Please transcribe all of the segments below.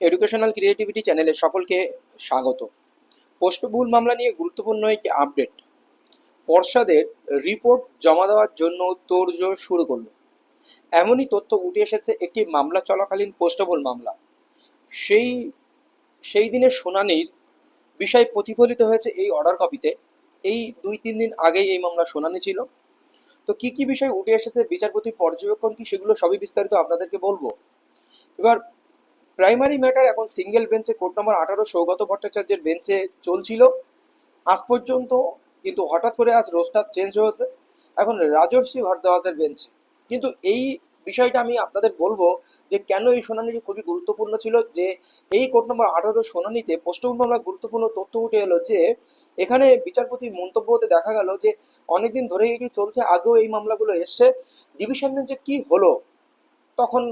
Educational creativity চ্যানেলে সকলকে স্বাগত। পোস্টভুল মামলা নিয়ে গুরুত্বপূর্ণ একটি আপডেট। পর্ষদের রিপোর্ট জমা দেওয়ার জন্য তোড়জোড় শুরু করল। এমনই তথ্য উঠে এসেছে একটি মামলা চলাকালীন পোস্টভুল মামলা। সেই সেই দিনের শুনানির বিষয় প্রতিফলিত হয়েছে এই অর্ডার কপিতে এই দুই, তিন দিন আগেই এই মামলা শুনানি ছিল। তো কি কি বিষয় উঠে এসেছে, বিচারপতি পর্যবেক্ষণ কি, সেগুলো সবই বিস্তারিত আপনাদেরকে বলব। এবার প্রাইমারি ম্যাটার এখন সিঙ্গেল বেঞ্চে কোর্ট নম্বর আঠারো, সৌগত ভট্টাচার্যের বেঞ্চে চলছিল। আজ পর্যন্ত কিন্তু হঠাৎ করে আজ রোস্টার চেঞ্জ হয়েছে। এখন রাজর্ষি ভারদ্বাজের বেঞ্চে কিন্তু এই বিষয়টা আমি আপনাদের বলব যে কেন এই শুনানিটি খুবই গুরুত্বপূর্ণ ছিল যে এই কোর্ট নম্বর আঠারো শুনানিতে পোস্টল মামলা গুরুত্বপূর্ণ তথ্য উঠে এলো যে এখানে বিচারপতির মন্তব্যতে দেখা গেল যে অনেকদিন ধরে এটি চলছে, আগেও এই মামলাগুলো এসছে। ডিভিশন বেঞ্চে কি হলো, তখন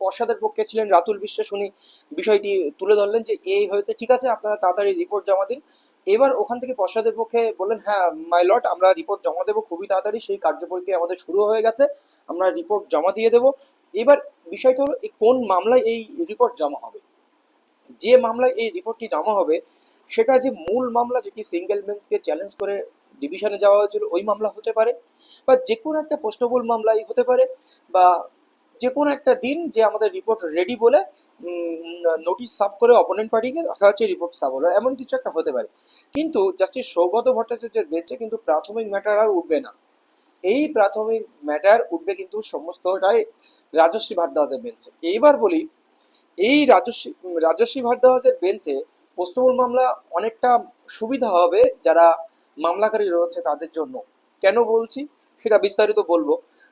পর্ষদের পক্ষে ছিলেন রাতুল বিশ্বাস, উনি বিষয়টি তুলে ধরলেন যে এই হয়েছে। ঠিক আছে, আপনারা তাড়াতাড়ি রিপোর্ট জমা দিন। এবার ওখান থেকে পর্ষদের পক্ষে বললেন হ্যাঁ মাই লট আমরা রিপোর্ট জমা দেবো খুবই তাড়াতাড়ি। সেই কার্যপরিক্রিয়া আমাদের শুরু হয়ে গেছে। আমরা রিপোর্ট জমা দিয়ে দেবো। এবার বিষয়টা হলো কোন মামলায় এই রিপোর্ট জমা হবে? যে মামলায় এই রিপোর্টটি জমা হবে, সেটা যে মূল মামলা যেটি সিঙ্গেল বেঞ্চকে চ্যালেঞ্জ করে ডিভিশনে যাওয়া হয়েছিল, ওই মামলা হতে পারে। বা যে কোনো একটা পোস্টবল মামলাই হতে পারে, বা যে কোনো একটা দিন যে আমাদের রিপোর্ট রেডি বলে নোটিশ সাব করে অপোনেন্ট পার্টিকে রাখা হচ্ছে রিপোর্ট সাব হলো, এমন কিছু একটা হতে পারে। কিন্তু জাস্টিস সৌগত ভট্টাচার্যের বেঞ্চে কিন্তু প্রাথমিক ম্যাটার আর উঠবে না। এই প্রাথমিক ম্যাটার উঠবে কিন্তু সমস্তটাই রাজশ্রী ভারদ্বাজের বেঞ্চে এইবার বলি, এই রাজশ্রী রাজশ্রী ভারদ্বাজের বেঞ্চে পোস্টমূল মামলা অনেকটা সুবিধা হবে যারা মামলাকারী রয়েছে তাদের জন্য। কেন বলছি? সেটা বিস্তারিত বলব।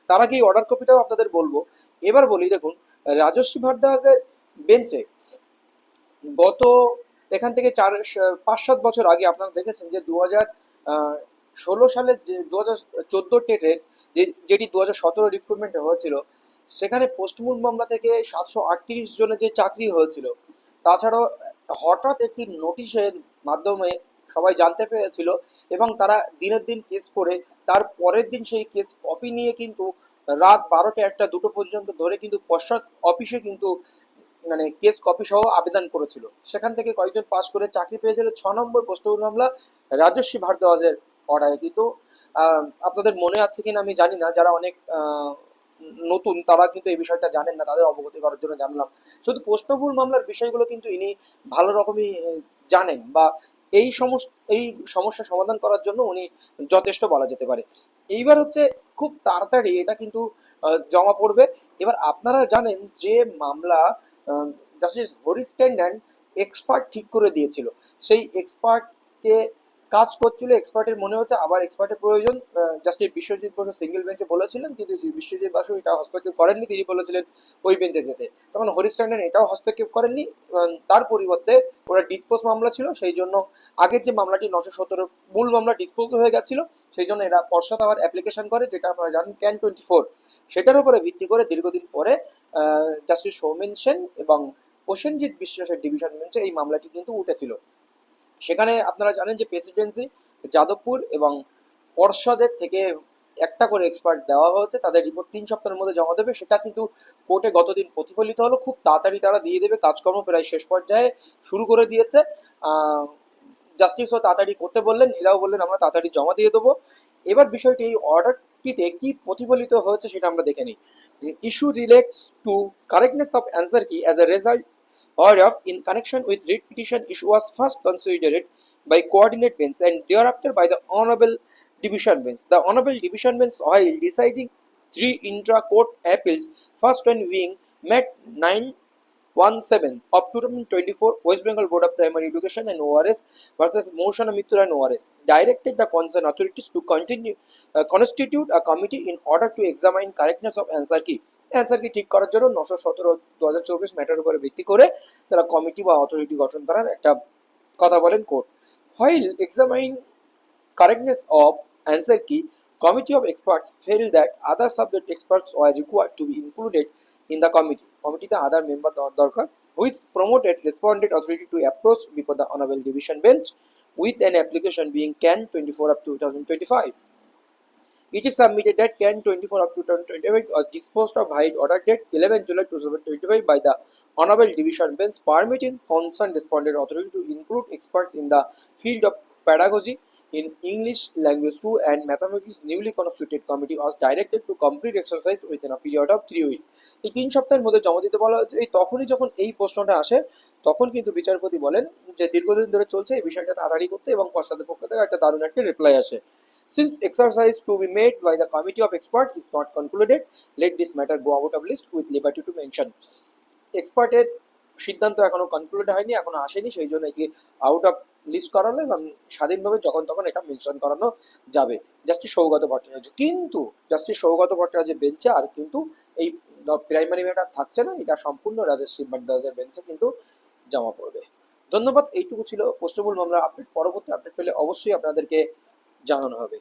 তার এই অর্ডার কপিটাও আপনাদের বলব। এবার বলি, দেখুন রাজস্বী ভারদ্বাজের বেঞ্চে গত এখান থেকে চার পাঁচ সাত বছর আগে আপনারা দেখেছেন যে দু হাজার ষোলো সালের যে দু হাজার চোদ্দ টেটের যেটি দু হাজার সতেরো রিক্রুটমেন্টে হয়েছিল, সেখানে পোস্টমূল মামলা থেকে সাতশো আটত্রিশ জনের যে চাকরি হয়েছিল, তাছাড়াও হঠাৎ একটি নোটিশের মাধ্যমে সবাই জানতে পেরেছিল এবং তারা দিনের দিন কেস করে, তার পরের দিন সেই কেস কপি নিয়ে কিন্তু রাত বারোটা একটা দুটো পর্যন্ত ধরে কিন্তু পশ্চাৎ অফিসে কিন্তু মানে কেস কপি সহ আবেদন করেছিল। সেখান থেকে কয়েকজন পাস করে চাকরি পেয়েছিল ছ নম্বর পোস্টমূল মামলা রাজস্বী ভারদ্বাজের অর্ডারে। কিন্তু আপনাদের মনে আছে কিনা আমি জানি না। যারা অনেক নতুন তারা কিন্তু এই বিষয়টা জানেন না। তাদের অবগতি করার জন্য জানলাম। শুধু পোস্টভুল মামলার বিষয়গুলো কিন্তু ইনি ভালো রকমই জানেন বা এই সমস্ত, এই সমস্যা সমাধান করার জন্য উনি যথেষ্ট বলা যেতে পারে। এইবার হচ্ছে খুব তাড়াতাড়ি এটা কিন্তু জমা পড়বে। এবার আপনারা জানেন যে মামলা জাস্টিস হরিস টেন্ডেন্ট এক্সপার্ট ঠিক করে দিয়েছিল। সেই এক্সপার্টকে কাজ করছিল এক্সপার্টের মনে হচ্ছে, আবার এক্সপার্টের প্রয়োজন। জাস্টিস বিশ্বজিৎ বসু সিঙ্গেল বেঞ্চে বলেছিলেন, কিন্তু বিশ্বজিৎ বসু এটা হস্তক্ষেপ করেননি, তিনি বলেছিলেন ওই বেঞ্চে যেতে। তখন হরিশ হরিস্ট্যান্ডেন এটাও হস্তক্ষেপ করেননি তার পরিবর্তে ওরা ডিসপোজ মামলা ছিল, সেই জন্য আগের যে মামলাটি নশো সতেরো মূল মামলা ডিসপোজ হয়ে গেছিল, সেই জন্য এরা পর্ষদ আবার অ্যাপ্লিকেশন করে, যেটা আপনারা জানেন ক্যান টোয়েন্টি ফোর সেটার উপরে ভিত্তি করে দীর্ঘদিন পরে জাস্টিস সৌমেন সেন এবং প্রসেনজিৎ বিশ্বাসের ডিভিশন বেঞ্চে এই মামলাটি কিন্তু উঠেছিল। সেখানে আপনারা জানেন যে প্রেসিডেন্সি যাদবপুর এবং পর্ষদের থেকে একটা করে এক্সপার্ট দেওয়া হয়েছে, তাদের রিপোর্ট তিন সপ্তাহের মধ্যে জমা দেবে, সেটা কিন্তু কোর্টে গতদিন প্রতিফলিত হলো, খুব তাড়াতাড়ি তারা দিয়ে দেবে, কাজকর্ম প্রায় শেষ পর্যায়ে শুরু করে দিয়েছে। জাস্টিসও তাড়াতাড়ি করতে বললেন, এরাও বললেন, আমরা তাড়াতাড়ি জমা দিয়ে দেবো। এবার বিষয়টি, এই অর্ডারটিতে কি প্রতিফলিত হয়েছে সেটা আমরা দেখে নিই। Issue relates to correctness of answer key as a result or of in connection with writ petition issue was first considered by coordinate bench and thereafter by the honorable division bench. The honorable division bench while deciding three intra-court appeals, first one being met 917 of 2024 West Bengal Board of Primary Education and ORS versus Motion Mitra and ORS, directed the concerned authorities to continue uh, constitute a committee in order to examine correctness of answer key. অ্যান্সারকে ঠিক করার জন্য নশো সতেরো দু হাজার চব্বিশ matter উপরে ভিত্তি করে তারা কমিটি বা অথরিটি গঠন করার একটা কথা বলেন court. While examine correctness of answer key committee of experts fail that other subject experts were required to be included in the committee কমিটিতে আদার মেম্বার দরকার। Which promoted responded authority to approach before the honourable division bench with an application being CAN 24 up to 2025. It is submitted that CAN 24 up to 2025 was disposed of by order date 11 July 2025 by the honorable division bench permitting concerned respondent authority to include experts in the field of pedagogy in English language 2 and mathematics newly constituted committee was directed to complete exercise within a period of three weeks এই তিন সপ্তাহের মধ্যে জমা দিতে বলা হয়েছে এই তখনই যখন এই প্রশ্নটা আসে তখন কিন্তু বিচারপতি বলেন যে দীর্ঘদিন ধরে চলছে এই বিষয়টা তাড়াতাড়ি করতে এবং পশ্চাদের পক্ষ থেকে একটা দারুণ একটা রিপ্লাই আসে Since exercise to be made by the committee of expert is not concluded, let this matter go out of list with liberty to mention. এক্সপার্টের সিদ্ধান্ত এখনও কনক্লুড হয়নি এখনও আসেনি সেই জন্য এটি আউট অফ লিস্ট করানো এবং স্বাধীনভাবে যখন তখন এটা মেনশন করানো যাবে। জাস্টিস সৌগত ভট্টাচার্য। কিন্তু জাস্টিস সৌগত ভট্টাচার্যের বেঞ্চে আর কিন্তু এই প্রাইমারি ম্যাটার থাকছে না এটা সম্পূর্ণ রাজশ্রী ভট্টাচার্যের বেঞ্চে কিন্তু জমা পড়বে। ধন্যবাদ এইটুকু ছিল পোস্টেবল মামলার আপডেট পরবর্তী আপডেট পেলে অবশ্যই আপনাদেরকে জানানো হবে।